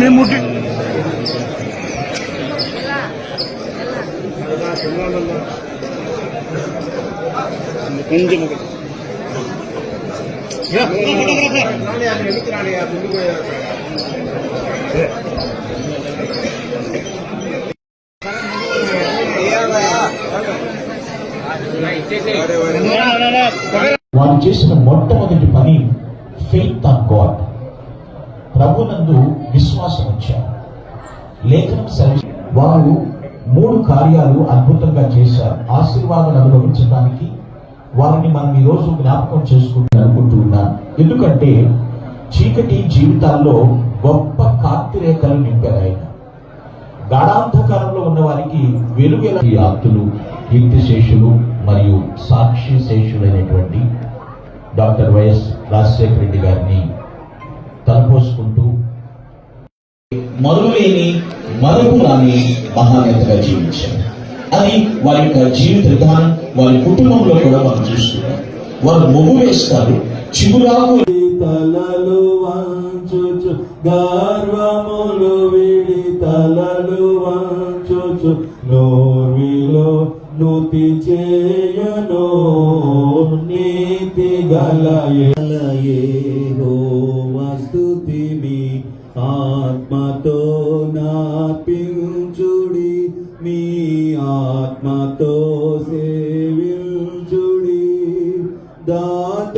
మేము ముట్టి కొంచెం వారు చేసిన మొట్టమొదటి పని ఫెయిత్ ఆన్ గాడ్ ప్రభునందు విశ్వాసం వచ్చారు లేఖనం సెలవు వారు మూడు కార్యాలు అద్భుతంగా చేశారు. ఆశీర్వాదం అనుభవించడానికి వారిని మనం ఈ రోజు జ్ఞాపకం చేసుకుంటూ అనుకుంటూ ఉన్నాను ఎందుకంటే చీకటి జీవితాల్లో గొప్ప కాంతిరేఖలు నింపారు ఆయన. గాఢాంధకారంలో ఉన్న వారికి వెలుగెల ఆప్తులు కీర్తిశేషులు మరియు సాక్షి శేషులైనటువంటి డాక్టర్ వైఎస్ రాజశేఖర రెడ్డి గారిని తలపోసుకుంటూ మరులేని మరపురాని మహానేతగా జీవించారు. అది వారి యొక్క జీవిత విధానం వారి కుటుంబంలో కూడా మనం చూస్తున్నాం. వారు మొగ్గు వేస్తారు. చిగురాకు తలలు వంచుచు గర్వములు విడి తలలు వంచుచు నోర్విలో నుతి చేయను నీ స్తుతి మీ ఆత్మతో నాపించుడి మీ ఆత్మతో సేవించుడి. దాత